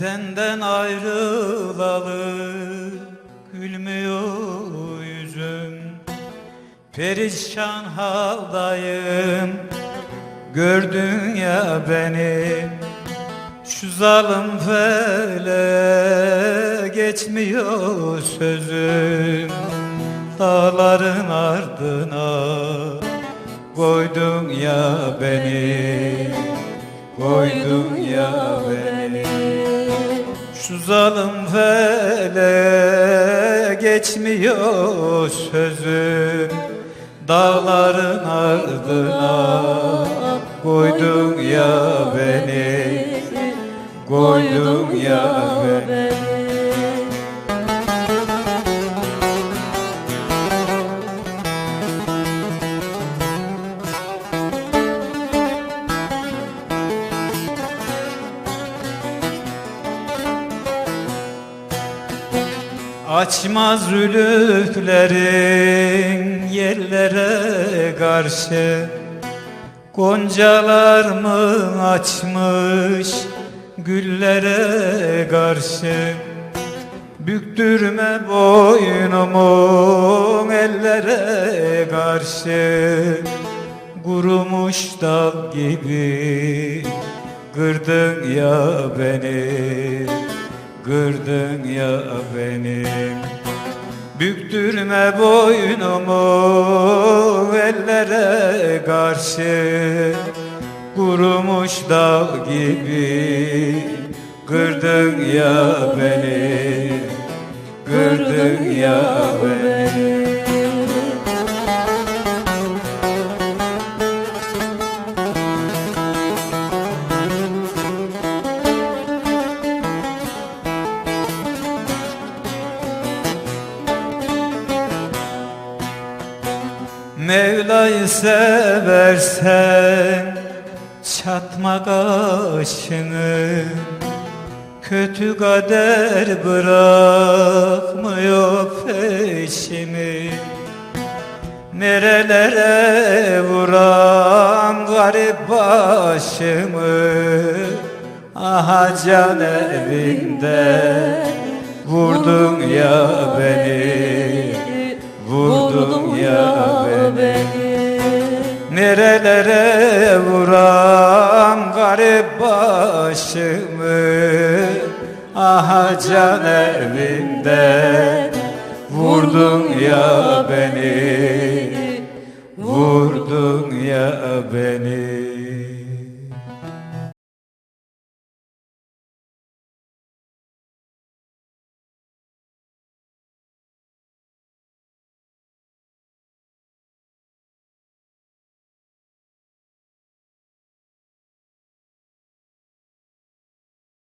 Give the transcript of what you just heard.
Senden ayrılalı gülmüyor yüzüm. Perişan haldayım Gördün ya beni. Şu zalim fele geçmiyor sözüm. Dağların ardına koydun ya beni Koydun ya beni zalim fele geçmiyor sözüm. Dağların ardına koydun ya beni Koydun ya beni Açmaz zülüflerin yerlere karşı. Goncalar mı açmış güllere karşı? Büktürme boynumu ellere karşı. Kurumuş dal gibi kırdın ya beni Kırdın ya benim Büktürme boynumu ellere karşı. Kurumuş dal gibi Kırdın ya beni Mevla'yı seversen çatma kaşını Kötü kader bırakmıyor peşimi. Nerelere vuran garip başımı Aha can evinde vurdun ya beni Vurdun ya beni. Nerelere vuram garip başımı? Aha can evinde Vurdun ya beni. Vurdun ya beni